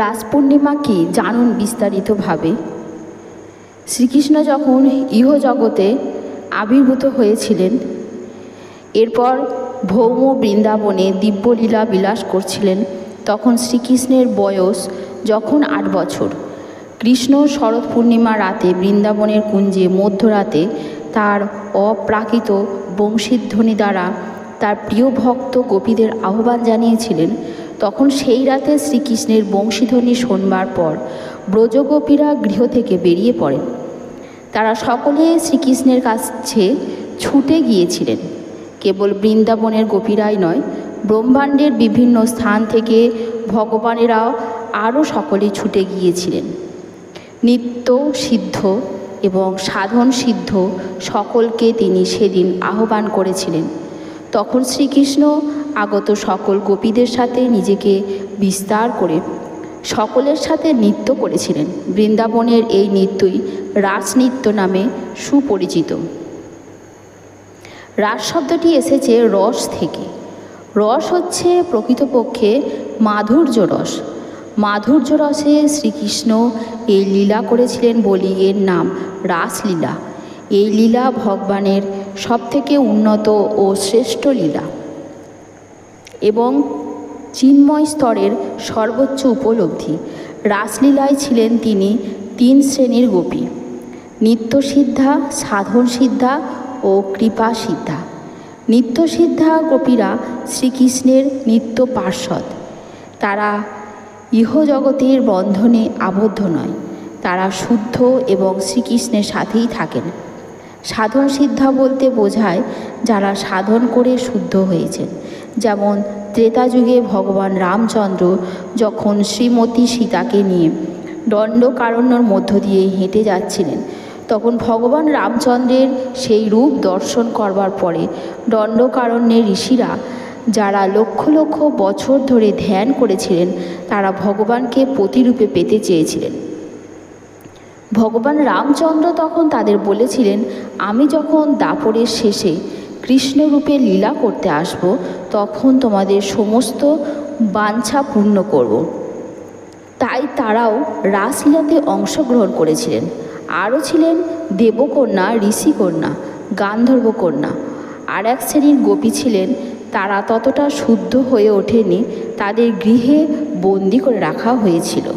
রাস পূর্ণিমা কি জানুন বিস্তারিতভাবে। শ্রীকৃষ্ণ যখন ইহজগতে আবির্ভূত হয়েছিলেন, এরপর ভৌম বৃন্দাবনে দিব্যলীলা বিলাস করছিলেন, তখন শ্রীকৃষ্ণের বয়স যখন আট বছর। কৃষ্ণ শরৎ পূর্ণিমা রাতে বৃন্দাবনের কুঞ্জে মধ্যরাতে তার অপ্রাকৃত বংশীধ্বনি দ্বারা তার প্রিয় ভক্ত গোপীদের আহ্বান জানিয়েছিলেন তখন সেই রাতে শ্রীকৃষ্ণের বংশীধ্বনি শোনবার পর ব্রজগোপীরা গৃহ থেকে বেরিয়ে পড়েন। তারা সকলে শ্রীকৃষ্ণের কাছে ছুটে গিয়েছিলেন। কেবল বৃন্দাবনের গোপীরাই নয়, ব্রহ্মাণ্ডের বিভিন্ন স্থান থেকে ভগবানেরাও আরও সকলে ছুটে গিয়েছিলেন। নিত্য সিদ্ধ এবং সাধন সিদ্ধ সকলকে তিনি সেদিন আহ্বান করেছিলেন। তখন শ্রীকৃষ্ণ আগত সকল গোপীদের সাথে নিজেকে বিস্তার করে সকলের সাথে নৃত্য করেছিলেন। বৃন্দাবনের এই নৃত্যই রাসনৃত্য নামে সুপরিচিত। রাস শব্দটি এসেছে রস থেকে। রস হচ্ছে প্রকৃতপক্ষে মাধুর্য রস। মাধুর্য রসে শ্রীকৃষ্ণ এই লীলা করেছিলেন বলি এর নাম রাসলীলা। এই লীলা ভগবানের সবথেকে উন্নত ও শ্রেষ্ঠ লীলা। এবং চিন্ময় স্তরের সর্বোচ্চ উপলব্ধি। রাসলীলায় ছিলেন তিনি তিন শ্রেণির গোপী। নিত্যসিদ্ধা সাধন সিদ্ধা ও কৃপা সিদ্ধা নিত্যসিদ্ধা গোপীরা শ্রীকৃষ্ণের নিত্য পার্শ্বদ। তারা ইহজগতের বন্ধনে আবদ্ধ নয়। তারা শুদ্ধ এবং শ্রীকৃষ্ণের সাথেই থাকেন। সাধন সিদ্ধা বলতে বোঝায় যারা সাধন করে শুদ্ধ হয়েছেন। যেমন ত্রেতা যুগে ভগবান রামচন্দ্র যখন শ্রীমতী সীতাকে নিয়ে দণ্ডকারণ্যর মধ্য দিয়ে হেঁটে যাচ্ছিলেন, তখন ভগবান রামচন্দ্রের সেই রূপ দর্শন করবার পরে দণ্ডকারণ্যের ঋষিরা যারা লক্ষ লক্ষ বছর ধরে ধ্যান করেছিলেন, তারা ভগবানকে প্রতিরূপে পেতে চেয়েছিলেন। ভগবান রামচন্দ্র তখন তাদের বলেছিলেন, আমি যখন দাপরের শেষে কৃষ্ণরূপে লীলা করতে আসব, তখন তোমাদের সমস্ত বাঞ্ছা পূর্ণ করব। তাই তারাও রাসলীলাতে অংশগ্রহণ করেছিলেন। আরও ছিলেন দেবকন্যা, ঋষিকন্যা, গান্ধর্বকন্যা। আর এক শ্রেণির গোপী ছিলেন, তারা ততটা শুদ্ধ হয়ে ওঠেনি তাদের গৃহে বন্দি করে রাখা হয়েছিল।